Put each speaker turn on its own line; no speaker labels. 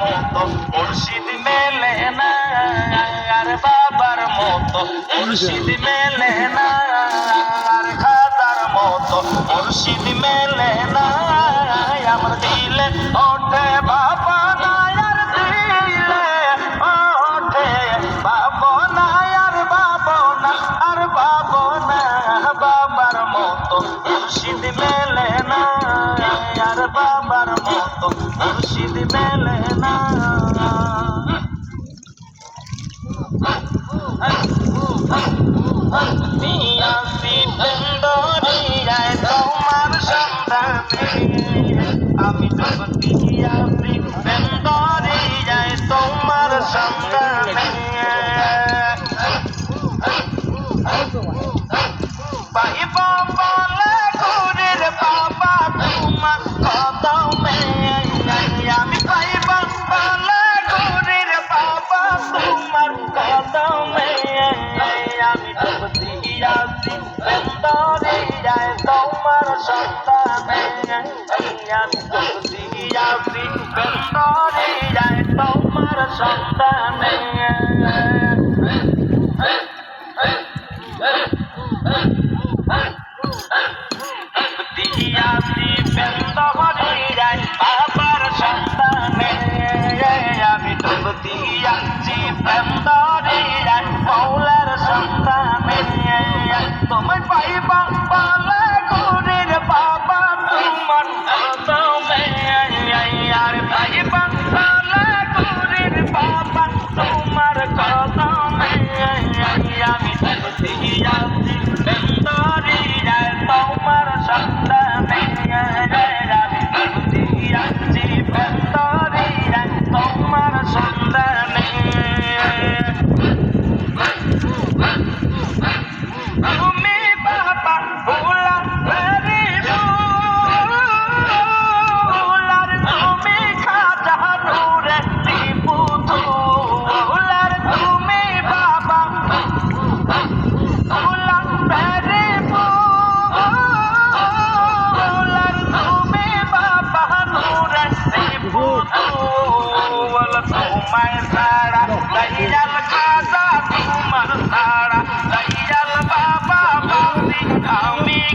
মতো, মুর্শিদ মেলে না, আর বাবার মতো, মুর্শিদ মেলে না, আর খাদার মতো, মুর্শিদ মেলে না, আমার দিলে ওঠে বাবা না আর দিলে, ওঠে বাবা না আর বাবা না, আর বাবা না, বাবার মতো, মুর্শিদ মেলে মুর্শিদ মেলে না। তোমার সন্ধানে আমি যখন দিয়াছি তোমার সন্তানে আমি ডুব দিয়াছি সুন্দরিয়ায় তোমার সন্তানে দিয়াছি তোমার সন্তানে Wala sa umay sarap, dahil